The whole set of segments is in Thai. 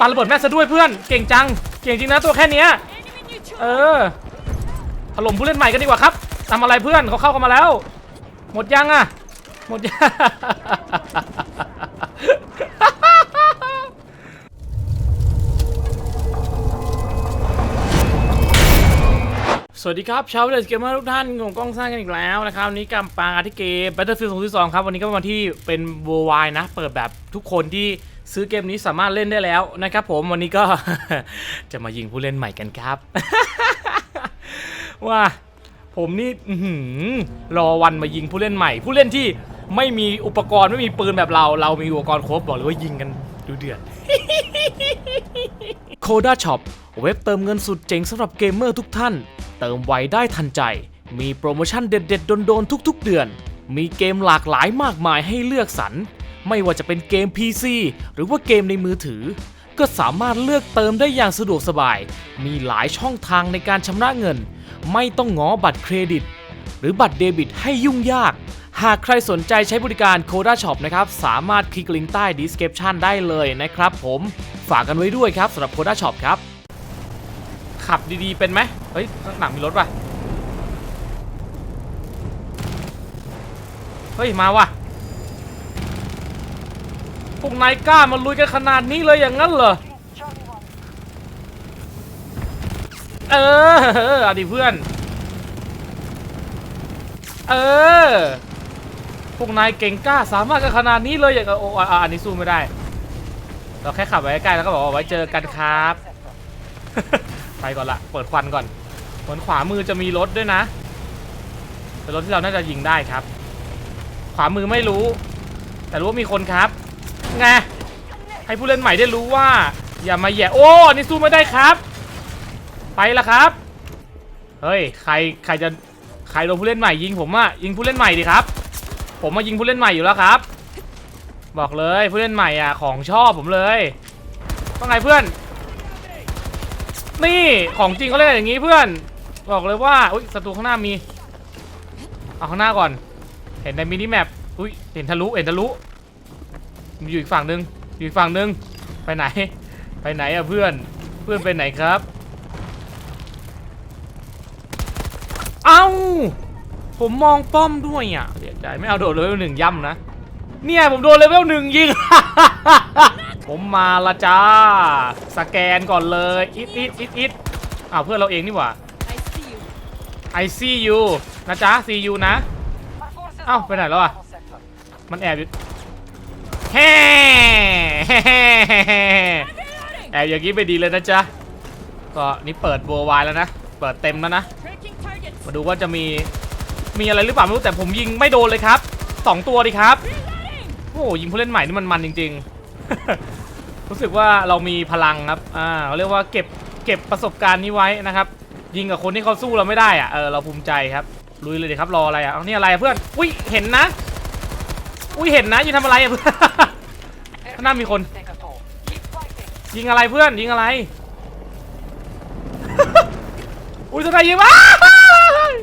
ปาระเบิดแม่ซะด้วยเพื่อนเก่งจัง เก่งจริงนะตัวแค่เนี้ยเออถล่มผู้เล่นใหม่กันดีกว่าครับทำอะไรเพื่อนเขาเข้ากันมาแล้ว หมดยังอะหมดยังสวัสดีครับชาวเลสเกมเมอร์ทุกท่านผมกล้องสร้างกันอีกแล้วนะครับวันนี้กำปางอาที่เกม Battlefield 2022 ครับ วันนี้ก็เป็นวันที่เป็นเวอร์ไวนะ เปิดแบบทุกคนที่ ซื้อเกมนี้สามารถเล่นได้แล้วนะครับผมวันนี้ก็จะมายิงผู้เล่นใหม่กันครับ ว่าผมนี่อื้อหือรอวันมายิงผู้เล่นใหม่ ผู้เล่นที่ไม่มีอุปกรณ์ไม่มีปืนแบบเรา เรามีอุปกรณ์ครบบอกเลยว่ายิงกันดูเดือดโคด้าช็อปเว็บเติมเงินสุดเจ๋งสำหรับเกมเมอร์ทุกท่าน เติมไวได้ทันใจ มีโปรโมชั่นเด็ดๆโดนๆทุกๆเดือน มีเกมหลากหลายมากมายให้เลือกสรร ไม่ว่าจะเป็นเกม PC หรือว่าเกมในมือถือ ก็สามารถเลือกเติมได้อย่างสะดวกสบาย มีหลายช่องทางในการชำระเงิน ไม่ต้องง้อบัตรเครดิต หรือบัตรเดบิตให้ยุ่งยาก หากใครสนใจใช้บริการ Coda Shop นะครับ สามารถคลิกลิงก์ใต้ description ได้เลยนะครับผมฝากกันไว้ด้วยครับสำหรับ Coda Shop ครับ ขับดีๆเป็นไหมเฮ้ยข้างหลังมีรถว่ะเฮ้ย มาว่ะ พวกนายกล้ามาลุยกันขนาดนี้เลยอย่างนั้นเหรอ เออเอาดิเพื่อน เออ พวกนายเก่งกล้าสามารถกันขนาดนี้เลยอย่างโอ้อันนี้สู้ไม่ได้ เราแค่ขับไปใกล้แล้วก็บอกว่าไว้เจอกันครับ ไปก่อนละ เปิดควันก่อนเหมือนขวามือจะมีรถด้วยนะเป็นรถที่เราน่าจะยิงได้ครับ ขวามือไม่รู้ แต่รู้ว่ามีคนครับ ไงให้ผู้เล่นใหม่ได้รู้ว่า อย่ามาแย่โอ้นนี่สู้ไม่ได้ครับ ไปละครับ เฮ้ยใครใครจะใครโดนผู้เล่นใหม่ยิงผมอะยิงผู้เล่นใหม่ดิครับ ผมมายิงผู้เล่นใหม่อยู่แล้วครับ บอกเลยผู้เล่นใหม่อะของชอบผมเลยว่าไงเพื่อน นี่ของจริงเขาเล่นอย่างนี้เพื่อน บอกเลยว่าอุ้ยศัตรูข้างหน้ามีเอาข้างหน้าก่อน เห็นในมินิแมปอุ้ยเห็นทะลุเห็นทะลุ มันอยู่อีกฝั่งหนึ่งอยู่อีกฝั่งหนึ่งไปไหน ไปไหนอะเพื่อนเพื่อนไปไหนครับ เอ้าผมมองป้อมด้วยอะเสียใจไม่เอาโดดเลเวลหนึ่งย่ำนะเนี่ยผมโดนเลเวลหนึ่งยิง ผมมาละจ้า สแกนก่อนเลยอิดอิดอิดอิดอ้าวเพื่อนเราเองนี่หว่า I see you นะจ๊ะ see you นะ เอ้าไปไหนแล้วอะ มันแอบอยู่ แฮ่แอบอย่างนี้ไปดีเลยนะจ๊ะ ก็นี่เปิดโววายแล้วนะ เปิดเต็มแล้วนะ มาดูว่าจะมีมีอะไรหรือเปล่าไม่รู้แต่ผมยิงไม่โดนเลยครับสองตัวดิครับ โอ้ยิงผู้เล่นใหม่นี่มันมันจริง ๆ รู้สึกว่าเรามีพลังครับ อ่าเขาเรียกว่าเก็บเก็บประสบการณ์นี้ไว้นะครับ ยิงกับคนที่เขาสู้เราไม่ได้อะเออเราภูมิใจครับลุยเลยดิครับรออะไรอะเอานี่อะไรเพื่อน อุ้ยเห็นนะ อุ้ยเห็นนะยิงทำอะไรอะเพื่อนข้างหน้ามีคน ยิงอะไรเพื่อนยิงอะไร อุ้ยจะได้ยิงว้า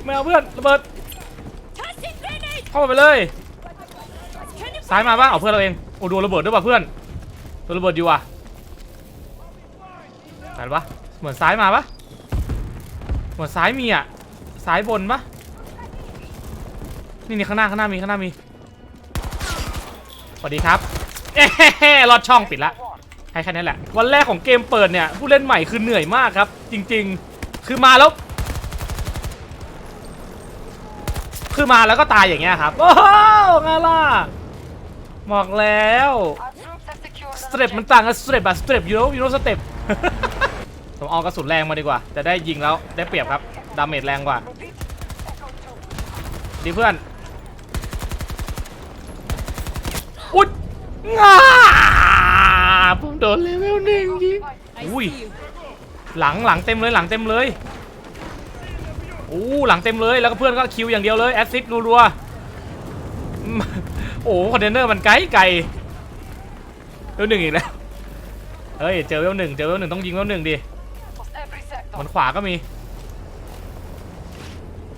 ไม่เอาเพื่อนระเบิดเข้าไปเลยซ้ายมาบ้างเอาเพื่อนเราเองโอ้โดนระเบิดด้วยป่ะเพื่อนโดนระเบิดดีว่ะไหนวะเหมือนซ้ายมาปะเหมือนซ้ายมีอะซ้ายบนปะนี่นี่ข้างหน้าข้างหน้ามีข้างหน้ามีส วัสดีครับเอ๊ะลอดช่องปิดละให้แค่นั้นแหละ วันแรกของเกมเปิดเนี่ย ผู้เล่นใหม่คือเหนื่อยมากครับ จริง ๆ คือมาแล้ว คือมาแล้วก็ตายอย่างเงี้ยครับ โอ้โหไงล่ะบอกแล้วสเต็ปมันต่างกันสเต็ปอะสเต็ปยูโรยูโรสเต็ปผมเอากระสุนแรงมาดีกว่า จะได้ยิงแล้วได้เปรียบครับ ดาเมจแรงกว่า ดีเพื่อน อุ๊ย ง่าผมโดนเลเวลหนึ่งยิงอุ้ยหลังหลังเต็มเลยหลังเต็มเลยโอ้หลังเต็มเลยแล้วก็เพื่อนก็คิวอย่างเดียวเลยแอสซิดรัวๆอืมโอ้คอนเทนเนอร์มันไกลไกลเวลหนึ่งอีกแล้วเฮ้ยเจอเวลหนึ่งเจอเวลหนึ่งต้องยิงเวลหนึ่งดิมันขวาก็มี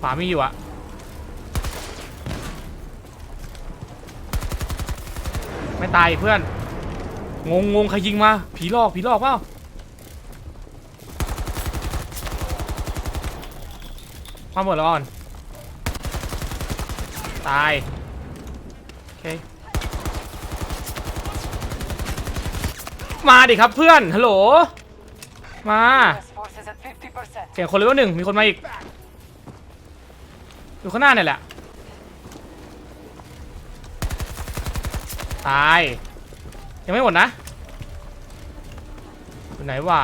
ขวามีอยู่อะ ไม่ตายเพื่อน งงงงใครยิงมา ผีหลอกผีหลอกเปล่าความหมดแล้วก่อน ตาย โอเค มาดิครับเพื่อน ฮัลโหล มา Task force is at 50%. เสียงคนเลเวลหนึ่งมีคนมาอีกอยู่ข้างหน้าเนี่ยแหละ ตาย ยังไม่หมดนะอยู่ไหนวะ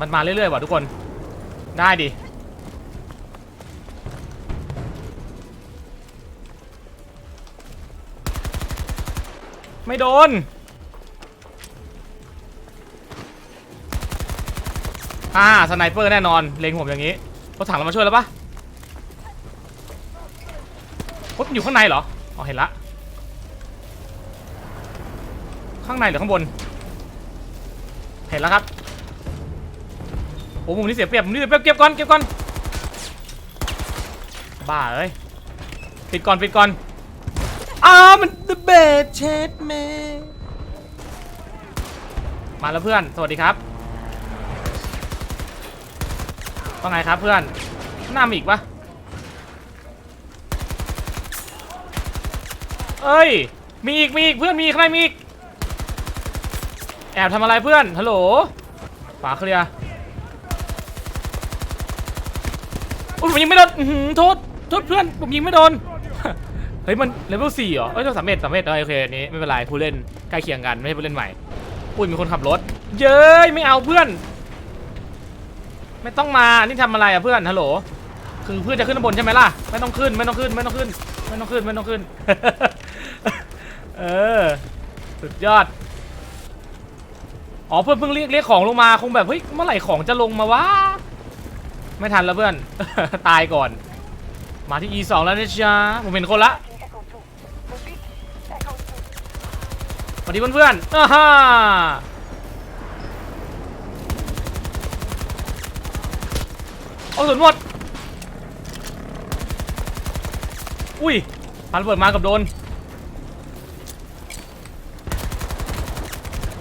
มันมาเรื่อยๆว่ะทุกคน ได้ดิ ไม่โดน อ่า สไนเปอร์แน่นอน เล็งผมอย่างนี้รถถังเรามาช่วยแล้วปะ รถอยู่ข้างในเหรอ อ๋อเห็นละ ข้างในหรือข้างบน เห็นแล้วครับ โอ้มุมนี้เสียเปรียบมุมนี้เสียเปรียบเก็บก่อนเก็บก่อน บ้าเอ้ย ปิดก่อนปิดก่อน อ้าวมัน the bed chat man มาแล้วเพื่อน สวัสดีครับว่าไงครับเพื่อน หน้ามีอีกปะ เอ้ย มีอีก มีอีก เพื่อน มีอีกข้างในมีอีก แอบทำอะไรเพื่อน ฮัลโหลฝาเคลียร์อุ้ยผมยิงไม่โดนโทษ โทษเพื่อน ผมยิงไม่โดน เฮ้ย มันเลเวลสี่เหรอ เอ้ยสามเมตรสามเมตรเออโอเคอันนี้ไม่เป็นไร ผู้เล่นใกล้เคียงกัน ไม่ใช่ผู้เล่นใหม่ อุ้ย มีคนขับรถ เย้ย ไม่เอาเพื่อน ไม่ต้องมา นี่ทำอะไรอะเพื่อน ฮัลโหล คือเพื่อนจะขึ้นข้างบนใช่ไหมล่ะ ไม่ต้องขึ้น ไม่ต้องขึ้น ไม่ต้องขึ้น ไม่ต้องขึ้น ไม่ต้องขึ้น เออ สุดยอด อ๋อเพื่อนเพิ่งเรียกเรียกของลงมาคงแบบเฮ้ยเมื่อไหร่ของจะลงมาวะ ไม่ทันแล้วเพื่อน ตายก่อน มาที่ E2 แล้วนะจ๊ะผมเห็นคนละ Echo 2. Repeat. Echo 2. สวัสดีเพื่อนๆอ้าฮ่าโอ้สุนหมด อุ้ยพันระเบิดมากับโดน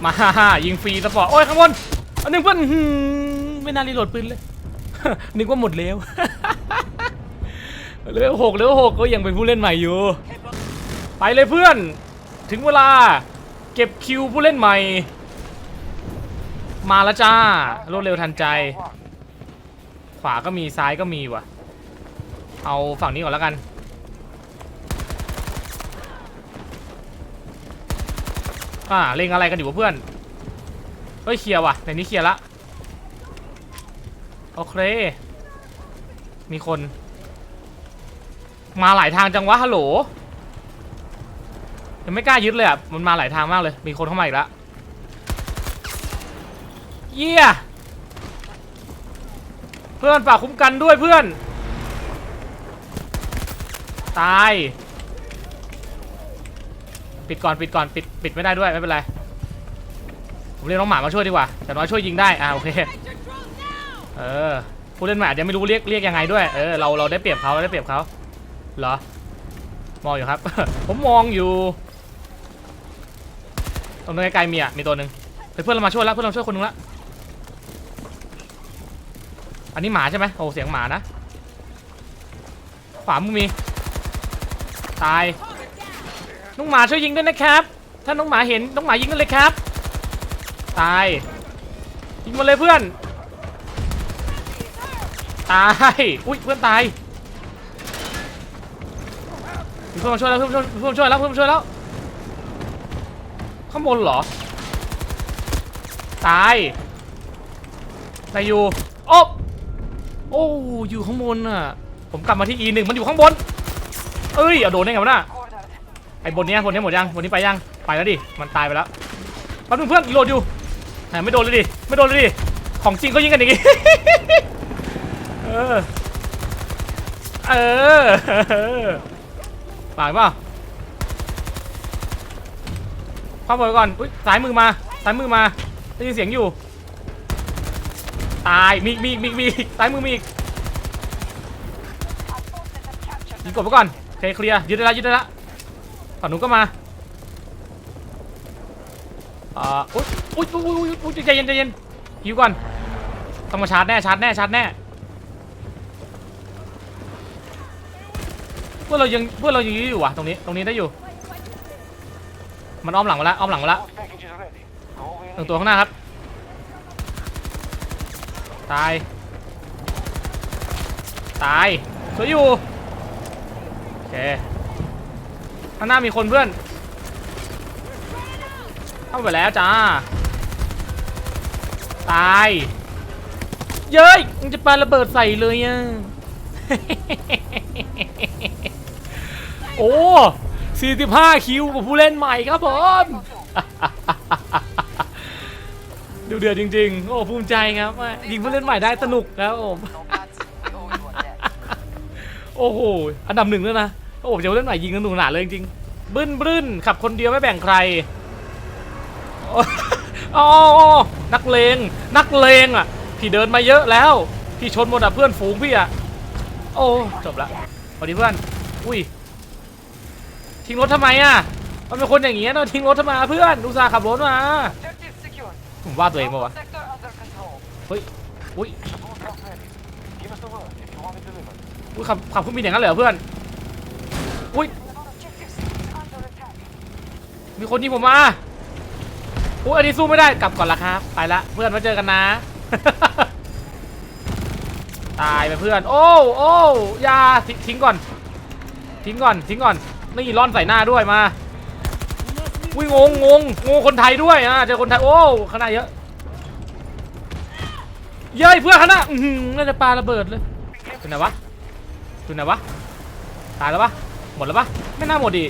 มาฮ่าฮ่ายิงฟรีสปอร์ตโอ้ยข้างบนอันหนึงเพื่อนไม่น่ารีโหลดปืนเลย นึกว่าหมดแล้วเหลือหกเหลือหกก็ยังเป็นผู้เล่นใหม่อยู่ ไปเลยเพื่อน ถึงเวลา เก็บคิวผู้เล่นใหม่ มาแล้วจ้ารวดเร็วทันใจ ขวาก็มีซ้ายก็มีว่ะ เอาฝั่งนี้ก่อนแล้วกัน อ่าเล็งอะไรกันอยู่วะเพื่อนเฮ้ยเคลียร์ว่ะในนี้เคลียร์ละโอเค มีคน มาหลายทางจังวะฮัลโหลยังไม่กล้ายึดเลยอะมันมาหลายทางมากเลย มีคนเข้ามาอีกแล้วเยี่ยเพื่อนฝากคุ้มกันด้วยเพื่อน ตาย ปิดก่อนปิดก่อนปิดปิดไม่ได้ด้วยไม่เป็นไรผมเรียกน้องหมามาช่วยดีกว่าแต่น้อยช่วยยิงได้อ่าโอเคเออผู้เล่นใหม่อาจจะไม่รู้เรียกเรียกยังไงด้วยเออเราเราได้เปรียบเขาเราได้เปรียบเขาเหรอมองอยู่ครับ ผมมองอยู่ตรงนั้นไกลๆมีอะมีตัวหนึ่งเพื่อนเรามาช่วยแล้วเพื่อนเราช่วยคนหนึงละอันนี้หมาใช่ไหมโอ้เสียงหมานะขวามึงมีตาย น้องหมาช่วยยิงด้วยนะครับ ถ้าน้องหมาเห็นน้องหมายิงกันเลยครับ ตาย ยิงมาเลยเพื่อน ตาย อุ้ยเพื่อนตายมีเพื่อนมาช่วยแล้วเพื่อนช่วยเพื่อนช่วยแล้วเพื่อนช่วยแล้ว ข้างบนเหรอ ตายนายอยู่โอ้โอ้อยู่ข้างบนอะ ผมกลับมาที่ E หนึ่งมันอยู่ข้างบน เอ้ยเอาโดนได้ไงวะน่ะ ไอ้บนเนี้ยบนเนี้ยหมดยังบนนี้ไปยังไปแล้วดิมันตายไปแล้วแป๊บนึงเพื่อนโหลดอยู่แหมไม่โดนเลยดิไม่โดนเลยดิของจริงเขายิงกันอย่างงี้ เออ เออเออปากเปล่าเข้าไปก่อนอุ้ยซ้ายมือมาซ้ายมือมาได้ยินเสียงอยู่ ตายมีมีมีมีอีกซ้ายมือมีอีกยิงกดไปก่อนเคเคลียร์ยึดได้ละยึดได้ละ ฝั่งนู้นก็มาอ่าอุ้ยอุ้ยอุ้ยอุ้ยอุ้ยใจเย็นใจเย็นหิวก่อนต้องมาชาร์จแน่ชาร์จแน่ชาร์จแน่เพื่อนเรายังเพื่อนเรายังยื้ออยู่ว่ะตรงนี้ตรงนี้ได้อยู่ มันอ้อมหลังมาแล้วอ้อมหลังมาแล้ว Those packages are ready. Go หนึ่ in. งตัวข้างหน้าครับตายตายสวยอยู่โอเค ข้างหน้ามีคนเพื่อน เข้าไปแล้วจ้า ตาย เย้ยมึงจะปาระเบิดใส่เลยอะ โอ้45 คิวกับผู้เล่นใหม่ครับผมดูเดือดจริง ๆ โอ้ภูมิใจครับว่ายิงผู้เล่นใหม่ได้สนุกครับผม No bats. We always want that. โอ้โห อันดับหนึ่งแล้วนะ โอ้โหเจ้าเล่นใหม่ยิงกันหนุกหนาเลยจริงๆบึ้นบึ้นขับคนเดียวไม่แบ่งใครโอ้อ๋อนักเลง นักเลงอะ พี่เดินมาเยอะแล้ว พี่ชนหมดอะเพื่อนฝูงพี่อะ โอ้ จบละสวัสดีเพื่อน อุ้ย ทิ้งรถทำไมอะ มันเป็นคนอย่างเงี้ยเนาะทิ้งรถทำไมอะเพื่อนอุตส่าห์ขับรถมา Objective secure. ผมว่าตัวเองปะวะ Sector under control. เฮ้ย อุ้ย Support truck ready. Give us the word if you want it delivered. อุ้ยขับขับเครื่องบินอย่างนั้นเลยเหรอเพื่อน อุ้ยมีคนยิงผมมาอุ้ยอันนี้สู้ไม่ได้กลับก่อนละครับ ไปละเพื่อนมาเจอกันนะ ตายไปเพื่อน โอ้โอ้ยาทิทิ้งก่อน ทิ้งก่อนทิ้งก่อนนี่ร่อนใส่หน้าด้วยมาอุ้ยงงงงงงคนไทยด้วยอะเจอคนไทย โอ้ข้างหน้าเยอะเย้ยเพื่อนข้างหน้าอือหือน่าจะปาระเบิดเลยเป็นไหนวะเป็นไหนวะตายแล้วปะ หมดแล้วปะไม่น่าหมดดิ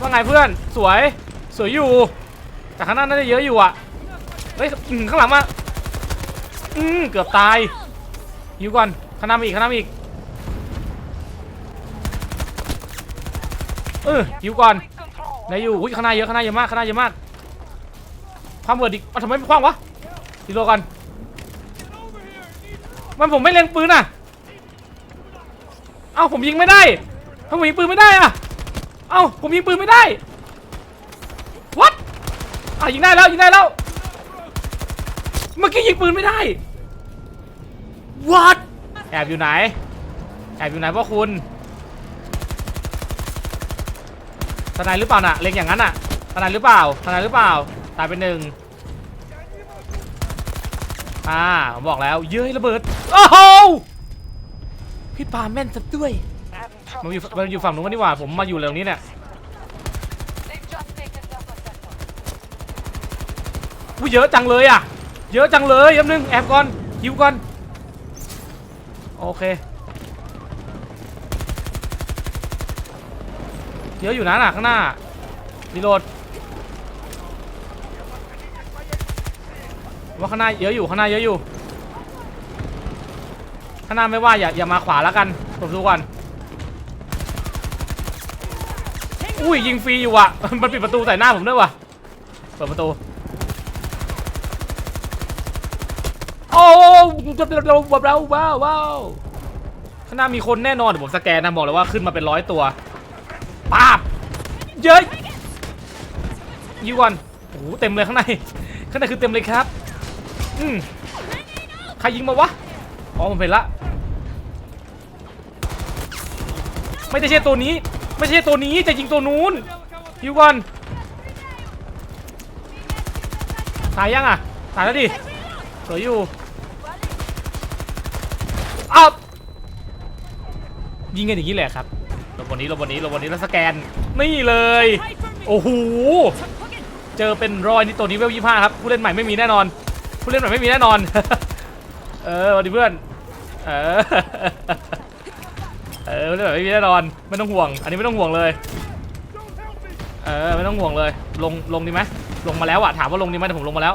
ว่าไงเพื่อนสวยสวยอยู่แต่ข้างหน้าน่าจะเยอะอยู่อะเฮ้ยข้างหลังมาอืมเกือบตายอยู่ก่อนข้างหน้ามีอีกข้างหน้ามีอีกเอออยู่ก่อน Quick control. ได้อยู่อุ้ยข้างหน้าเยอะข้างหน้าเยอะมากข้างหน้าเยอะมากความเบิดอีกเอาทำไมไม่คว้างวะดีโลก่อนมันผมไม่เล็งปืนอะเอ้าผมยิงไม่ได้ ทำไมผมยิงปืนไม่ได้อะเอ้าผมยิงปืนไม่ได้ what อะยิงได้แล้วยิงได้แล้ว เมื่อกี้ยิงปืนไม่ได้ what แอบอยู่ไหน แอบอยู่ไหนพ่อคุณทนายหรือเปล่าน่ะ เล็งอย่างนั้นน่ะทนายหรือเปล่าทนายหรือเปล่า ตายเป็นหนึ่งอ่าผมบอกแล้ว เย้ยระเบิด โอ้โหพี่ปาแม่นซะด้วย มันอยู่มันอยู่ฝั่งนู้นกันดีกว่าผมมาอยู่ตรงนี้เนี่ย They've just taken Delta sector. อุ้เยอะจังเลยอะ เยอะจังเลยแป๊บนึงแอบก่อนยิวก่อน โอเค เยอะอยู่นะน่ะข้างหน้ารีโหลดว่าข้างหน้าเยอะอยู่ข้างหน้าเยอะอยู่ข้างหน้าไม่ว่าอย่าอย่ามาขวาแล้วกันผมดูก่อน อุ้ยยิงฟรีอยู่อะ มันปิดประตูใส่หน้าผมด้วยว่ะ เปิดประตู โอ้จะเป็นเราแบบเราว้าวว้าวข้างหน้ามีคนแน่นอนเดี๋ยวผมสแกนนะบอกเลยว่าขึ้นมาเป็นร้อยตัวป้าบเย้ยยิวอนโอ้โหเต็มเลยข้างใน ข้างในคือเต็มเลยครับ อืมใครยิงมาวะ อ๋อผมเห็นละ ไม่ได้ใช่ตัวนี้ ไม่ใช่ตัวนี้จะยิงตัวนู้นยิวก่อนตายยังอะตายแล้วดิสวยอยู่อ้าวยิงกันอย่างนี้แหละครับลงบนนี้ลงบนนี้ลงบนนี้แล้วสแกนนี่เลย โอ้โหเจอเป็นรอยนี่ตัวนี้เวลยี่ห้าครับผู้เล่นใหม่ไม่มีแน่นอน ผู้เล่นใหม่ไม่มีแน่นอน เออสวัสดีเพื่อนเออ เออผู้เล่นใหม่ไม่มีแน่นอนไม่ต้องห่วง อันนี้ไม่ต้องห่วงเลย เออไม่ต้องห่วงเลย ลงลงดีไหมลงมาแล้วอะถามว่าลงดีไหมแต่ผมลงมาแล้ว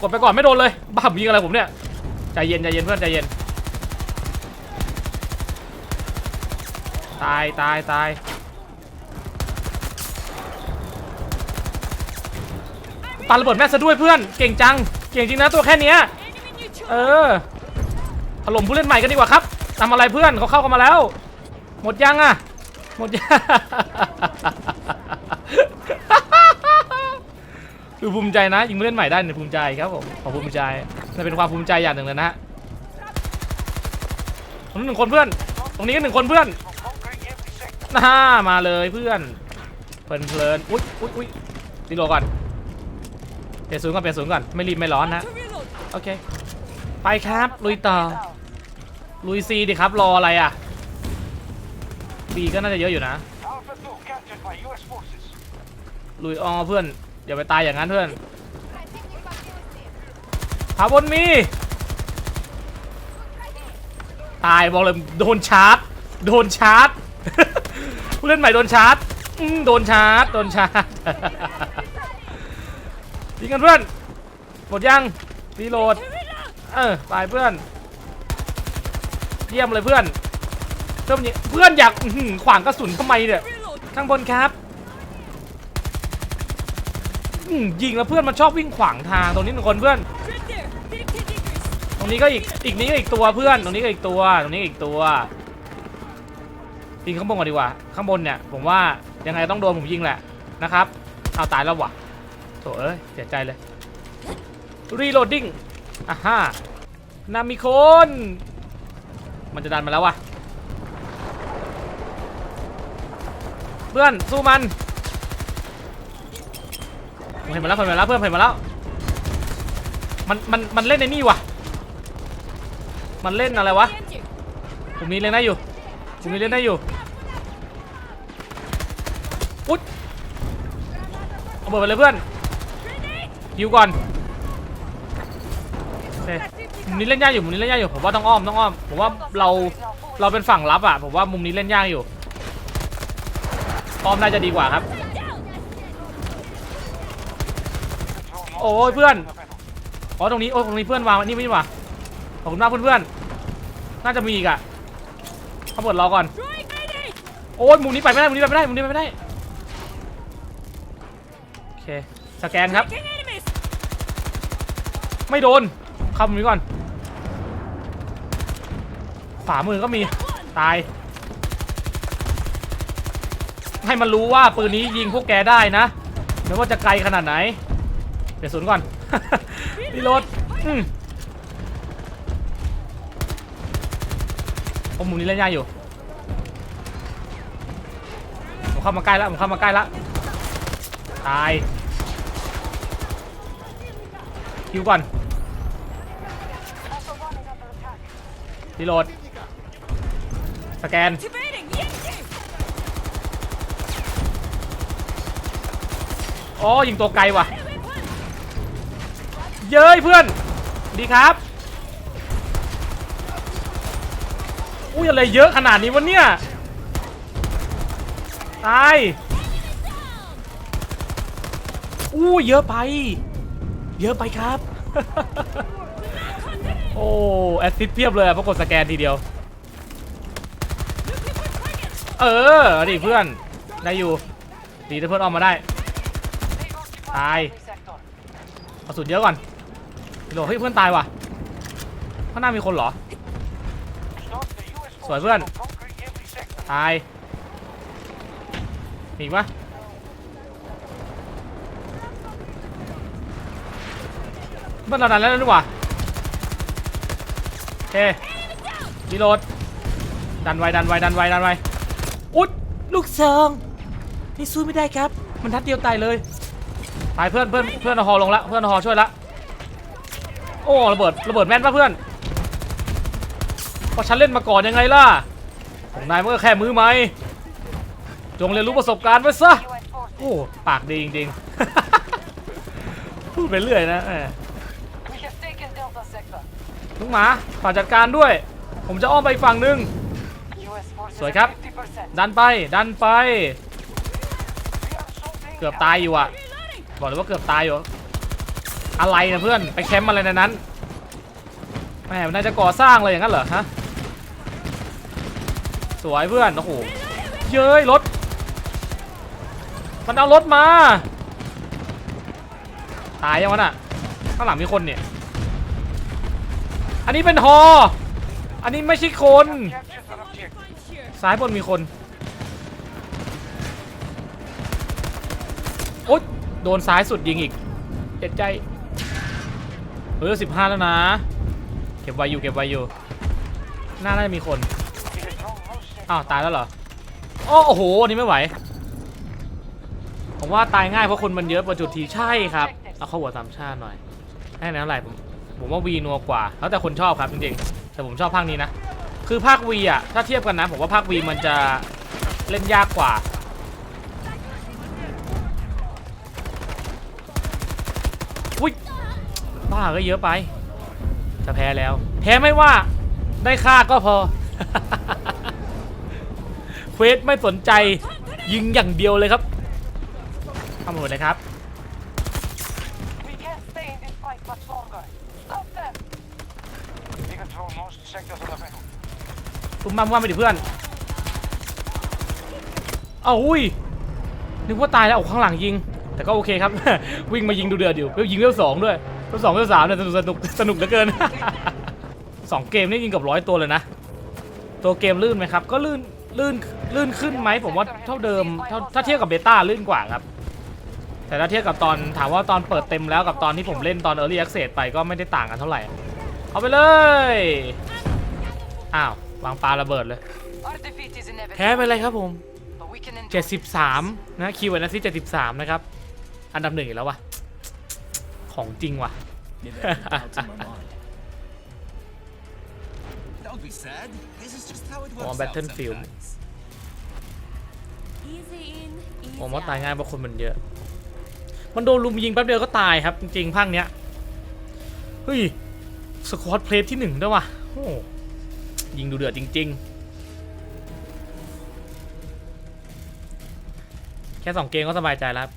กดไปก่อนไม่โดนเลยบ้าผมยิงอะไรผมเนี่ยใจเย็นใจเย็นเพื่อนใจเย็นตายตายตายปาระเบิดแม่ซะด้วยเพื่อนเก่งจัง เก่งจริงนะตัวแค่เนี้ยเออถล่มผู้เล่นใหม่กันดีกว่าครับทำอะไรเพื่อนเขาเข้ากันมาแล้ว หมดยังอะ หมดยังดูภูมิใจนะยิงผู้เล่นใหม่ได้เนี่ยภูมิใจครับผมขอภูมิใจมันเป็นความภูมิใจอย่างหนึ่งเลยนะฮะตรงนี้หนึ่งคนเพื่อน ตรงนี้ก็หนึ่งคนเพื่อนน่ามาเลยเพื่อนเพลินเพลินอุ๊ยอุ๊ยอุ๊ยรีโหลก่อน เปลี่ยนศูนย์ก่อนเปลี่ยนศูนย์ก่อนไม่รีบไม่ร้อนนะโอเคไปครับลุยต่อลุยซีดิครับรออะไรอะบีก็น่าจะเยอะอยู่นะลุยออเพื่อนอย่าไปตายอย่างนั้นเพื่อนผาบนมีตายบอกเลยโดนชาร์จโดนชาร์จผู้เล่นใหม่โดนชาร์จโดนชาร์จโดนชาร์จ ยิงกันเพื่อน หมดยังรีโหลด เออไปเพื่อน เยี่ยมเลยเพื่อนเพื่อนยิงเพื่อนอยากอื้อหือขวางกระสุนทำไมเนี่ย ข้างบนครับอืมยิงแล้วเพื่อนมันชอบวิ่งขวางทางตรงนี้หนึ่งคนเพื่อนตรงนี้ก็อีกอีกนี้ก็อีกตัวเพื่อน ตรงนี้ก็อีกตัว ตรงนี้ก็อีกตัวยิงข้างบนก่อนดีกว่า ข้างบนเนี่ยผมว่ายังไงต้องโดนผมยิงแหละนะครับเอาตายแล้ววะ โถเอ้ย เสียใจเลย รีโหลดดิ้งอะฮ่านามิโคน มันจะดันมาแล้ววะเพื่อน สู้มันผมเห็นมาแล้วเห็นมาแล้วเพื่อนเห็นมาแล้ว มัน มัน มันเล่นในนี่วะมันเล่นอะไรวะผมนี้เล่นได้อยู่ผมนี้เล่นได้อยู่อุ๊ยเอาเบิดไปเลยเพื่อน ยิวก่อนโอเคมุมนี้เล่นยากอยู่มุมนี้เล่นยากอยู่ผมว่าต้องอ้อมต้องอ้อมผมว่าเราเราเป็นฝั่งรับอะผมว่ามุมนี้เล่นยากอยู่อ้อมน่าจะดีกว่าครับ โอ้ยเพื่อนอ๋อตรงนี้โอ้ตรงนี้เพื่อนวางนี่ไม่นี่หว่าขอบคุณมากเพื่อนๆน่าจะมีอีกอะข้างบนรอก่อนโอ้ยมุมนี้ไปไม่ได้มุมนี้ไปไม่ได้มุมนี้ไปไม่ได้โอเคสแกนครับ ไม่โดนเข้ามุมนี้ก่อนขวามือก็มีตาย ให้มันรู้ว่าปืนนี้ยิงพวกแกได้นะไม่ว่าจะไกลขนาดไหนเดี๋ยวศูนย์ก่อนรีโหลดอืมผมมุมนี้เล่นยากอยู่ผมเข้ามาใกล้แล้วผมเข้ามาใกล้แล้วตายคิวก่อน รีโหลด สแกน อ๋อ ยิงตัวไกลว่ะ เย้ยเพื่อน ดีครับ อุ้ยอะไรเยอะขนาดนี้วะเนี่ย ตาย อู้เยอะไป เยอะไปครับ โอ้แอสซิดเพียบเลยอะเพราะกดสแกนทีเดียว เออเอาดิเพื่อนได้อยู่ดีถ้าเพื่อนออกมาได้ They occupy Aye. every sector. กระสุนเยอะก่อนโหลเฮ้ยเพื่อนตายว่ะข้างหน้ามีคนเหรอ Stop the U.S. Sorry, forces Vân. from conquering every sector. ตาย มีอีกปะเพื่อนเราดันแล้วนี่หว่า เครีโหลด ดันไวดันไวดันไวดันไวอุ๊ดลูกซองนี่สู้ไม่ได้ครับ มันทัดเดียวตายเลย ตายเพื่อนเพื่อนเพื่อนเอลงละเพื่อนเอช่วยละ โอ้ระเบิดระเบิดแม่นปะเพื่อนเพราะฉันเล่นมาก่อนยังไงล่ะของนายมันก็แค่มือใหม่จงเรียนรู้ประสบการณ์ไว้ซะ โอ้ ปากดีจริงๆ พูดไปเรื่อยนะ ลุงหมาฝากจัดการด้วย ผมจะอ้อมไปฝั่งหนึ่ง U.S. forces Sorry, at Cap. 50%. ดันไป ดันไป เกือบตายอยู่อะ บอกเลยว่าเกือบตายอยู่ อะไรนะเพื่อน ไปแคมป์อะไรในนั้นแหมมันน่าจะก่อสร้างเลยอย่างนั้นเหรอฮะ สวยเพื่อน โอ้โห เย้ยรถ มันเอารถมา ตายยังวะน่ะ ข้างหลังมีคนเนี่ย อันนี้เป็นฮอ อันนี้ไม่ใช่คน ซ้ายบนมีคน โอ๊ยโดนซ้ายสุดยิงอีกเจ็ดใจเฮ้ยสิบห้าแล้วนะ เก็บไว้อยู่เก็บไว้อยู่หน้าน่าจะมีคน อ้าว ตายแล้วเหรออ้อโอ้โหอันนี้ไม่ไหว ผมว่าตายง่ายเพราะคนมันเยอะประจุดทีใช่ครับ เอาเข้าหัวสามชาติหน่อย ให้แนวไหร่ผม ผมว่าวีนัวกว่า แล้วแต่คนชอบครับจริงๆ แต่ผมชอบภาคนี้นะ คือภาควีอะ ถ้าเทียบกันนะ ผมว่าภาควีมันจะเล่นยากกว่า อุ้ยบ้าก็เยอะไป จะแพ้แล้ว แพ้ไม่ว่า ได้ค่าก็พอ เควสไม่สนใจยิงอย่างเดียวเลยครับทำหมดเลยครับ ตุ้มบ้ามว่าไม่ดิเพื่อน เอาอุ้ย นึกว่าตายแล้วเอาข้างหลังยิง แต่ก็โอเคครับ วิ่งมายิงดูเดือดอยู่เวลยิงเวลสองด้วยเวลสองเวลสามเนี่ยสนุกสนุกสนุกเหลือเกิน สองเกมนี่ยิงกับร้อยตัวเลยนะ ตัวเกมลื่นไหมครับ ก็ลื่นลื่นลื่นขึ้นไหมผมว่าเท่าเดิมเท่าถ้าเทียบกับเบต้าลื่นกว่าครับ แต่ถ้าเทียบกับตอนถามว่าตอนเปิดเต็มแล้วกับตอนที่ผมเล่นตอน Early Access ไปก็ไม่ได้ต่างกันเท่าไหร่ เอาไปเลย อ้าว วางปลาระเบิดเลย Our defeat is แพ้ inevitable, ไปเลยครับผม but we can endure. 73 นะคีย์เวิร์ดนะที่73 นะครับ อันดับหนึ่งอีกแล้ววะของจริงว่ะ Never had doubts in my mind. Don't be sad. This is just how it works Oh, out Battlefield. sometimes. Easy in, easy ผมว่าตาย out. ง่ายเพราะคนมันเยอะ มันโดนลุมยิงแป๊บเดียวก็ตายครับ จริงๆภาคเนี้ย เฮ้ย สควอตเพลทที่หนึ่งด้วยว่ะ โอ้ ยิงดูเดือดจริง ๆ แค่สองเกมก็สบายใจแล้ว